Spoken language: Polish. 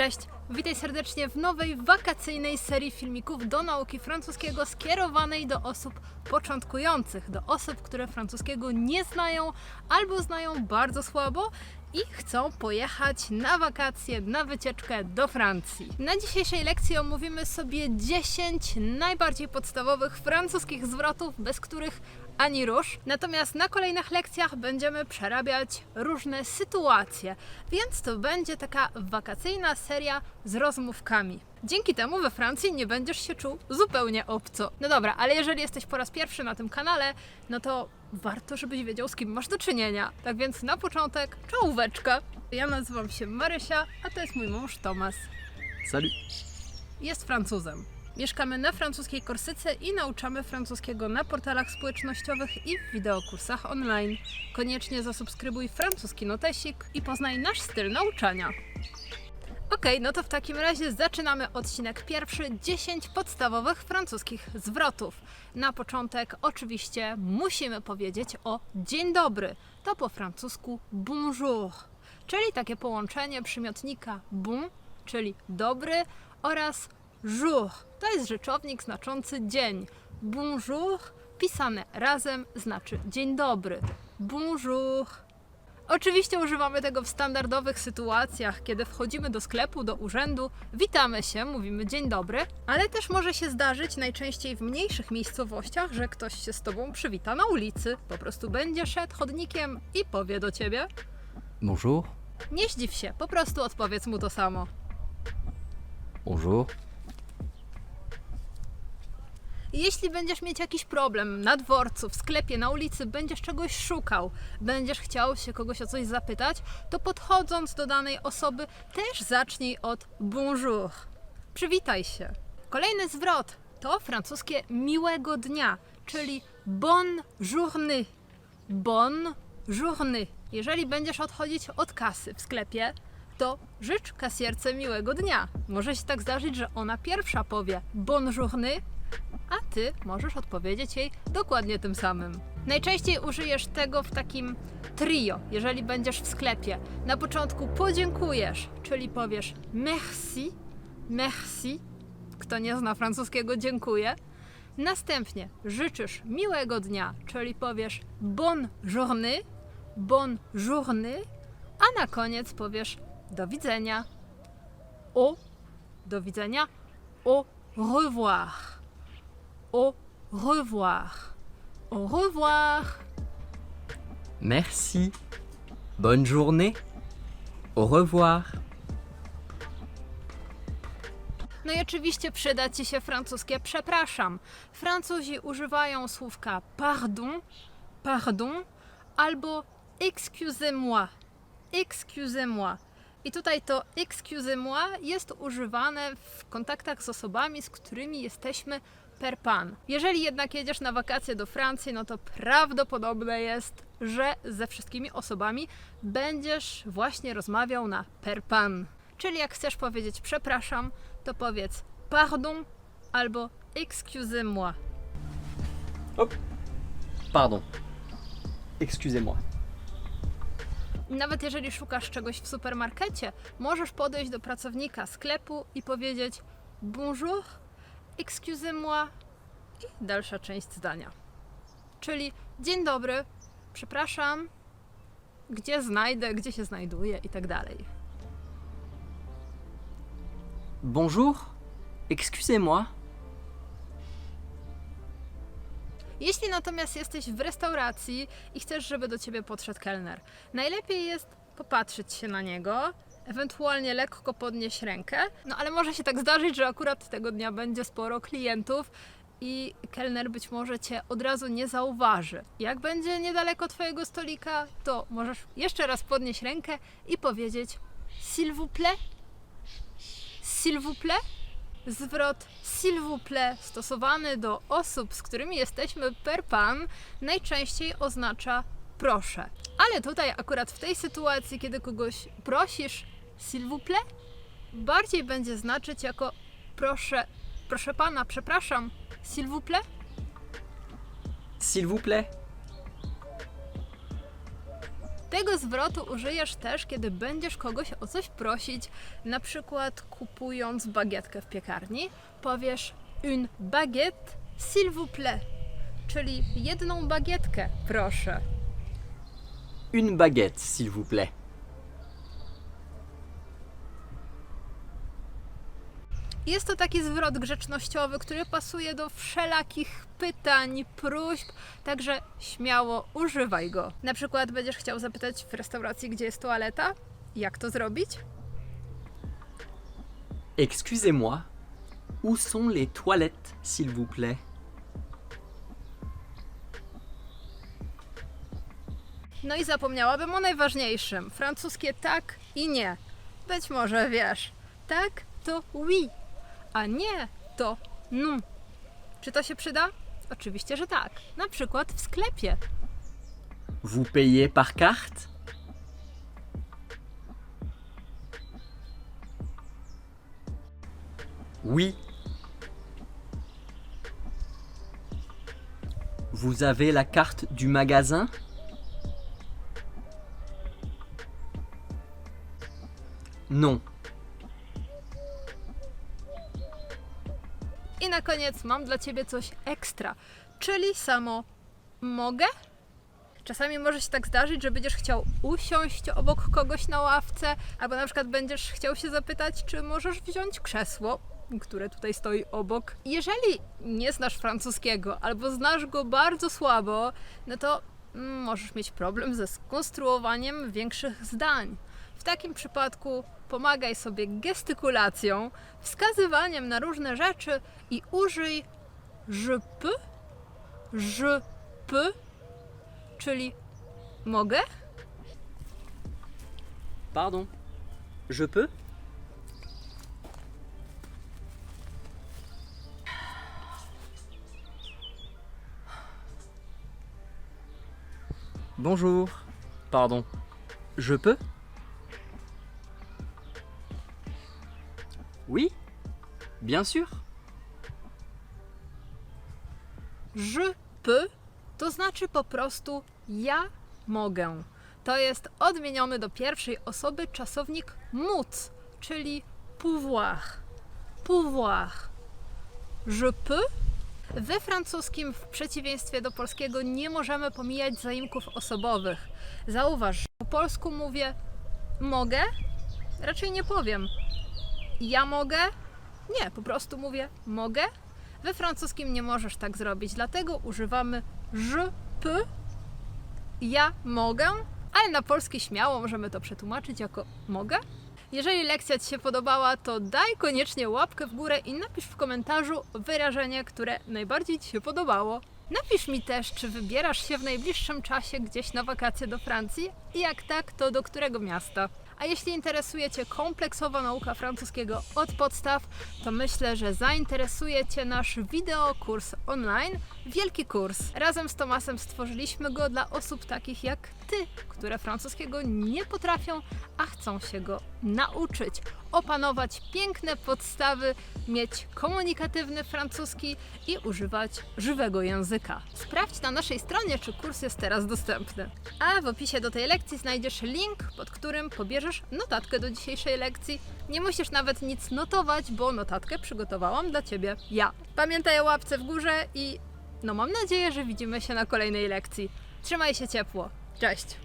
Cześć, witaj serdecznie w nowej wakacyjnej serii filmików do nauki francuskiego skierowanej do osób początkujących, do osób, które francuskiego nie znają albo znają bardzo słabo i chcą pojechać na wakacje, na wycieczkę do Francji. Na dzisiejszej lekcji omówimy sobie 10 najbardziej podstawowych francuskich zwrotów, bez których ani rusz. Natomiast na kolejnych lekcjach będziemy przerabiać różne sytuacje, więc to będzie taka wakacyjna seria z rozmówkami. Dzięki temu we Francji nie będziesz się czuł zupełnie obco. No dobra, ale jeżeli jesteś po raz pierwszy na tym kanale, no to warto, żebyś wiedział, z kim masz do czynienia. Tak więc na początek czołóweczka. Ja nazywam się Marysia, a to jest mój mąż Tomas. Salut Jest Francuzem. Mieszkamy na francuskiej Korsyce i nauczamy francuskiego na portalach społecznościowych i w wideokursach online. Koniecznie zasubskrybuj francuski notesik i poznaj nasz styl nauczania. Okej, no to w takim razie zaczynamy odcinek pierwszy 10 podstawowych francuskich zwrotów. Na początek oczywiście musimy powiedzieć o dzień dobry. To po francusku bonjour, czyli takie połączenie przymiotnika bon, czyli dobry oraz jour. To jest rzeczownik znaczący dzień. Bonjour pisane razem znaczy dzień dobry. Bonjour. Oczywiście używamy tego w standardowych sytuacjach, kiedy wchodzimy do sklepu, do urzędu, witamy się, mówimy dzień dobry, ale też może się zdarzyć najczęściej w mniejszych miejscowościach, że ktoś się z tobą przywita na ulicy, po prostu będzie szedł chodnikiem i powie do ciebie. Bonjour Nie zdziw się, po prostu odpowiedz mu to samo. Bonjour Jeśli będziesz mieć jakiś problem na dworcu, w sklepie, na ulicy, będziesz czegoś szukał, będziesz chciał się kogoś o coś zapytać, to podchodząc do danej osoby też zacznij od bonjour. Przywitaj się. Kolejny zwrot to francuskie miłego dnia, czyli bonne journée. Bonne journée. Jeżeli będziesz odchodzić od kasy w sklepie, to życz kasjerce miłego dnia. Może się tak zdarzyć, że ona pierwsza powie bonne journée, a ty możesz odpowiedzieć jej dokładnie tym samym. Najczęściej użyjesz tego w takim trio, jeżeli będziesz w sklepie. Na początku podziękujesz, czyli powiesz merci, merci. Kto nie zna francuskiego, dziękuję. Następnie życzysz miłego dnia, czyli powiesz bonne journée, bonne journée, a na koniec powiesz do widzenia. Au, do widzenia. Au revoir au revoir. Au revoir. Merci Bonne journée Au revoir No i oczywiście przyda Ci się francuskie przepraszam. Francuzi używają słówka pardon, pardon albo excusez-moi, excusez-moi. I tutaj to excusez-moi jest używane w kontaktach z osobami, z którymi jesteśmy per pan. Jeżeli jednak jedziesz na wakacje do Francji, no to prawdopodobne jest, że ze wszystkimi osobami będziesz właśnie rozmawiał na per pan. Czyli jak chcesz powiedzieć przepraszam, to powiedz pardon albo excusez-moi. Pardon Excusez-moi Nawet jeżeli szukasz czegoś w supermarkecie, możesz podejść do pracownika sklepu i powiedzieć bonjour, excusez-moi i dalsza część zdania. Czyli dzień dobry, przepraszam, gdzie znajdę, gdzie się znajduję i tak dalej. Bonjour Excusez-moi Jeśli natomiast jesteś w restauracji i chcesz, żeby do ciebie podszedł kelner, najlepiej jest popatrzeć się na niego, ewentualnie lekko podnieść rękę. No ale może się tak zdarzyć, że akurat tego dnia będzie sporo klientów i kelner być może cię od razu nie zauważy. Jak będzie niedaleko twojego stolika, to możesz jeszcze raz podnieść rękę i powiedzieć s'il vous plaît, s'il vous plaît. Zwrot s'il vous plaît stosowany do osób, z którymi jesteśmy per pan, najczęściej oznacza proszę. Ale tutaj akurat w tej sytuacji, kiedy kogoś prosisz s'il vous plaît, bardziej będzie znaczyć jako proszę, proszę pana, przepraszam, s'il vous plaît. S'il vous plaît Tego zwrotu użyjesz też, kiedy będziesz kogoś o coś prosić, na przykład kupując bagietkę w piekarni, powiesz une baguette s'il vous plaît, czyli jedną bagietkę, proszę. Une baguette, s'il vous plaît. Jest to taki zwrot grzecznościowy, który pasuje do wszelakich pytań, próśb, także śmiało używaj go. Na przykład będziesz chciał zapytać w restauracji, gdzie jest toaleta, jak to zrobić? Excusez-moi, où sont les toilettes, s'il vous plaît No i zapomniałabym o najważniejszym. Francuskie tak i nie. Być może wiesz, tak to oui, a nie to non. Czy to się przyda? Oczywiście, że tak. Na przykład w sklepie. Vous payez par carte Oui. Vous avez la carte du magasin Non. I na koniec mam dla Ciebie coś ekstra, czyli samo mogę? Czasami może się tak zdarzyć, że będziesz chciał usiąść obok kogoś na ławce, albo na przykład będziesz chciał się zapytać, czy możesz wziąć krzesło, które tutaj stoi obok. Jeżeli nie znasz francuskiego, albo znasz go bardzo słabo, no to mm, możesz mieć problem ze skonstruowaniem większych zdań. W takim przypadku pomagaj sobie gestykulacją, wskazywaniem na różne rzeczy i użyj je peux, je peux, czyli mogę? Pardon Je peux Bonjour. Pardon. Je peux Oui Bien sûr Je peux to znaczy po prostu ja mogę. To jest odmieniony do pierwszej osoby czasownik móc, czyli pouvoir. Pouvoir. Je peux. We francuskim, w przeciwieństwie do polskiego, nie możemy pomijać zaimków osobowych. Zauważ, po polsku mówię mogę, raczej nie powiem. Ja mogę? Nie, po prostu mówię mogę. We francuskim nie możesz tak zrobić, dlatego używamy je peux, ja mogę, ale na polski śmiało możemy to przetłumaczyć jako mogę. Jeżeli lekcja Ci się podobała, to daj koniecznie łapkę w górę i napisz w komentarzu wyrażenie, które najbardziej Ci się podobało. Napisz mi też, czy wybierasz się w najbliższym czasie gdzieś na wakacje do Francji i jak tak, to do którego miasta. A jeśli interesuje Cię kompleksowa nauka francuskiego od podstaw, to myślę, że zainteresuje Cię nasz wideokurs online, wielki kurs. Razem z Tomasem stworzyliśmy go dla osób takich jak Ty, które francuskiego nie potrafią, a chcą się go nauczyć, opanować piękne podstawy, mieć komunikatywny francuski i używać żywego języka. Sprawdź na naszej stronie, czy kurs jest teraz dostępny. A w opisie do tej lekcji znajdziesz link, pod którym pobierzesz notatkę do dzisiejszej lekcji. Nie musisz nawet nic notować, bo notatkę przygotowałam dla Ciebie ja. Pamiętaj o łapce w górze i no mam nadzieję, że widzimy się na kolejnej lekcji. Trzymaj się ciepło. Cześć!